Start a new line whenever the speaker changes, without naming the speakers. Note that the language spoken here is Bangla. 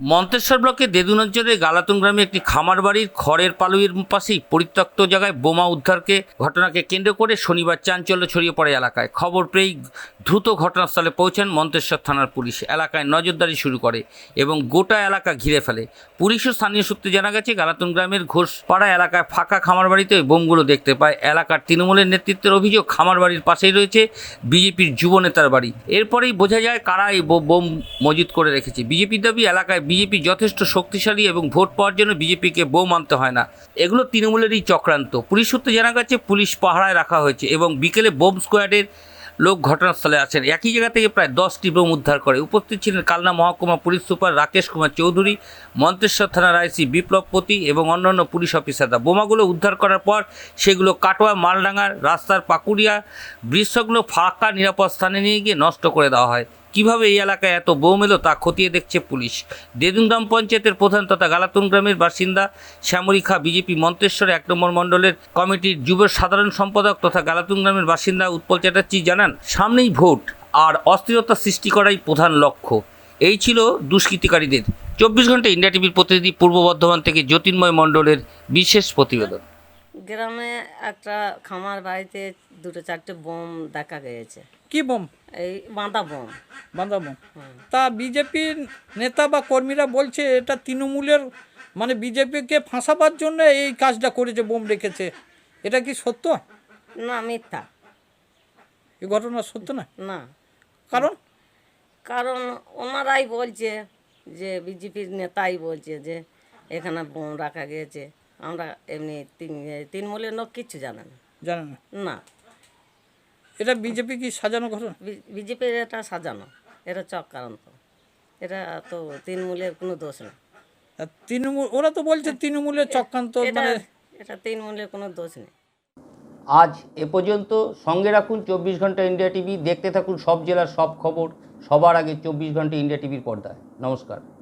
মন্তেশ্বর ব্লকে দেদুনঞ্চলের গালাতুন গ্রামে একটি খামার বাড়ির খড়ের পালুইয়ের পাশেই পরিত্যক্ত জায়গায় বোমা উদ্ধারকে ঘটনাকে কেন্দ্র করে শনিবার চাঞ্চল্য ছড়িয়ে পড়ে এলাকায়। খবর পেয়েই দ্রুত ঘটনাস্থলে পৌঁছান মন্তেশ্বর থানার পুলিশ। এলাকায় নজরদারি শুরু করে এবং গোটা এলাকা ঘিরে ফেলে। পুলিশ ও স্থানীয় সূত্রে জানা গেছে, গালাতুন গ্রামের ঘোষপাড়া এলাকায় ফাঁকা খামার বাড়িতে ওই বোমগুলো দেখতে পায়। এলাকার তৃণমূলের নেতৃত্বের অভিযোগ, খামার বাড়ির পাশেই রয়েছে বিজেপির যুব নেতার বাড়ি। এরপরেই বোঝা যায় কারা এই বোম মজুত করে রেখেছে। বিজেপির দাবি, এলাকায় বিজেপি যথেষ্ট শক্তিশালী এবং ভোট পাওয়ার জন্য বিজেপিকে বোম মানতে হয় না। এগুলো তৃণমূলেরই চক্রান্ত। পুলিশ সূত্রে জানা গেছে, পুলিশ পাহারায় রাখা হয়েছে এবং বিকেলে বোম স্কোয়াডের লোক ঘটনাস্থলে আছেন। একই জায়গা থেকে প্রায় দশটি বোম উদ্ধার করে। উপস্থিত ছিলেন কালনা মহকুমা পুলিশ সুপার রাকেশ কুমার চৌধুরী, মন্তেশ্বর থানার আইসি বিপ্লবপতি এবং অন্যান্য পুলিশ অফিসাররা। বোমাগুলো উদ্ধার করার পর সেগুলো কাটোয়া মালডাঙ্গার রাস্তার পাকুড়িয়া বৃষগুলো ফাঁকা, নিরাপদ স্থানে নিয়ে গিয়ে নষ্ট করে দেওয়া হয়। কীভাবে এই এলাকায় এত বোম এলো তা খতিয়ে দেখছে পুলিশ। দেদুন গ্রাম পঞ্চায়েতের প্রধান তথা গালাতুন গ্রামের বাসিন্দা শ্যামলী খা বিজেপি মন্তেশ্বর এক নম্বর মণ্ডলের কমিটির যুব সাধারণ সম্পাদক তথা গালাতুন গ্রামের বাসিন্দা উৎপল চ্যাটার্জি জানান, সামনেই ভোট আর অস্থিরতা সৃষ্টি করাই প্রধান লক্ষ্য। এই ছিল দুষ্কৃতিকারীদের। চব্বিশ ঘণ্টা ইন্ডিয়া টিভির প্রতিনিধি পূর্ব বর্ধমান থেকে জ্যোতির্ময় মণ্ডলের বিশেষ প্রতিবেদন।
গ্রামে একটা খামার বাড়িতে দুটো চারটে বোম দেখা গিয়েছে।
কি বোম?
এই বাঁধা বোম।
বাঁধা বোম। তা বিজেপির নেতা বা কর্মীরা বলছে এটা তৃণমূলের মানে বিজেপিকে ফাঁসাবার জন্য এই কাজটা করেছে বোম রেখেছে। এটা কি সত্য?
না মিথ্যা।
এই ঘটনা সত্য না?
না।
কারণ?
কারণ ওনারাই বলছে যে বিজেপির নেতাই বলছে যে এখানে বোম রাখা গিয়েছে। আমরা এমনি তিন তৃণমূলের লোক কিচ্ছু জানে না।
জানেন না?
না।
এটা বিজেপি কি সাজানো ঘটনা?
বি- বিজেপির এটা সাজানো। এটা চক চক্রান্ত এটা তো তৃণমূলের কোনো দোষ নেই
আর তৃণমূল ওরা তো বলছে তৃণমূলের চক্রান্ত
এটা
মানে
এটা তৃণমূলের কোনো দোষ নেই।
আজ এ পর্যন্ত সঙ্গে রাখুন চব্বিশ ঘণ্টা ইন্ডিয়া টিভি দেখতে থাকুন সব জেলার সব খবর সবার আগে চব্বিশ ঘণ্টা ইন্ডিয়া টিভির পর্দায়। নমস্কার।